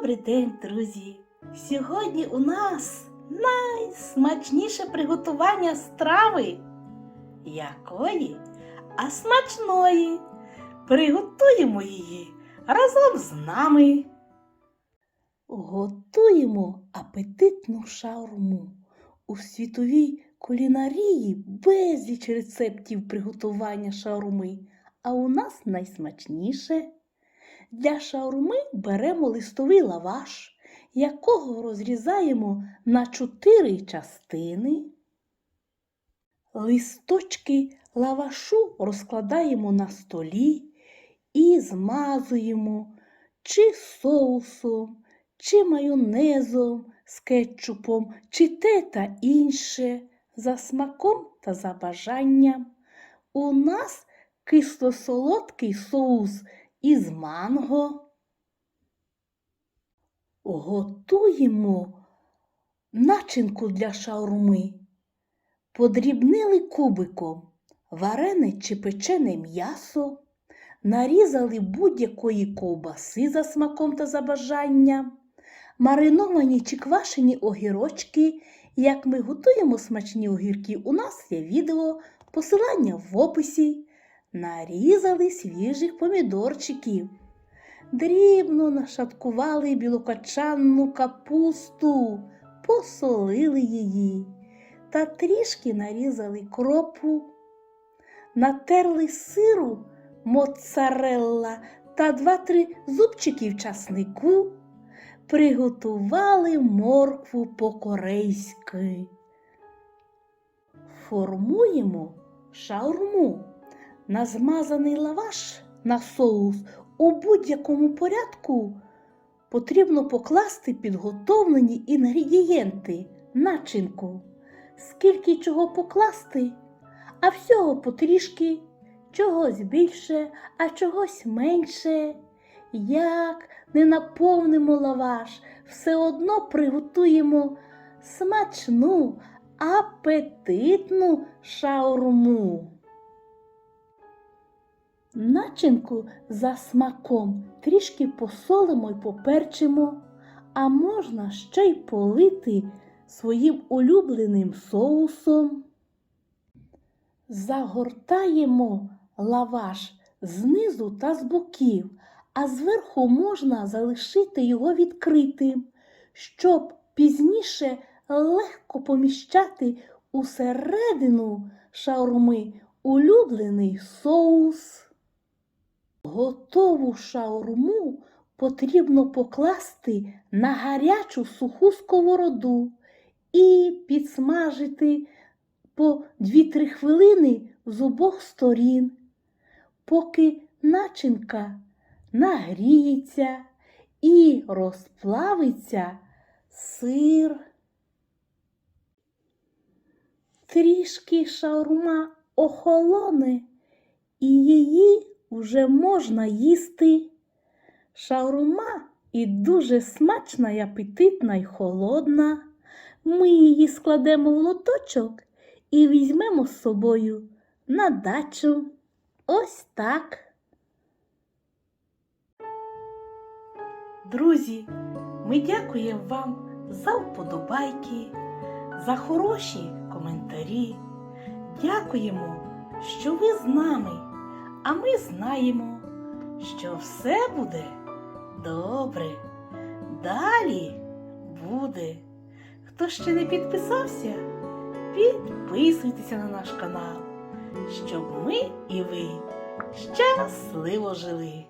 Добрий день, друзі! Сьогодні у нас найсмачніше приготування страви. Якої? А смачної. Приготуємо її разом з нами. Готуємо апетитну шаурму. У світовій кулінарії безліч рецептів приготування шаурми, а у нас найсмачніше. Для шаурми беремо листовий лаваш, якого розрізаємо на чотири частини. Листочки лавашу розкладаємо на столі і змазуємо чи соусом, чи майонезом з кетчупом, чи те та інше за смаком та за бажанням. У нас кисло-солодкий соус із манго. Готуємо начинку для шаурми. Подрібнили кубиком варене чи печене м'ясо, нарізали будь-якої ковбаси за смаком та за бажанням, мариновані чи квашені огірочки. Як ми готуємо смачні огірки, у нас є відео, посилання в описі. Нарізали свіжих помідорчиків. Дрібно нашаткували білокачанну капусту, посолили її та трішки нарізали кропу, натерли сиру моцарелла та два-три зубчиків часнику, приготували моркву по-корейськи. Формуємо шаурму на змазаний лаваш на соус у будь-якому порядку потрібно покласти підготовлені інгредієнти, начинку. Скільки чого покласти, а всього потрішки, чогось більше, а чогось менше. Як не наповнимо лаваш, все одно приготуємо смачну, апетитну шаурму. Начинку за смаком трішки посолимо й поперчимо, а можна ще й полити своїм улюбленим соусом. Загортаємо лаваш знизу та з боків, а зверху можна залишити його відкритим, щоб пізніше легко поміщати усередину шаурми улюблений соус. Готову шаурму потрібно покласти на гарячу суху сковороду і підсмажити по 2-3 хвилини з обох сторін, поки начинка нагріється і розплавиться сир. Трішки шаурма охолоне, і її уже можна їсти. Шаурма і дуже смачна, і апетитна і холодна. Ми її складемо в лоточок і візьмемо з собою на дачу. Ось так. Друзі, ми дякуємо вам за вподобайки, за хороші коментарі. Дякуємо, що ви з нами, а ми знаємо, що все буде добре. Далі буде. Хто ще не підписався, підписуйтеся на наш канал, щоб ми і ви щасливо жили.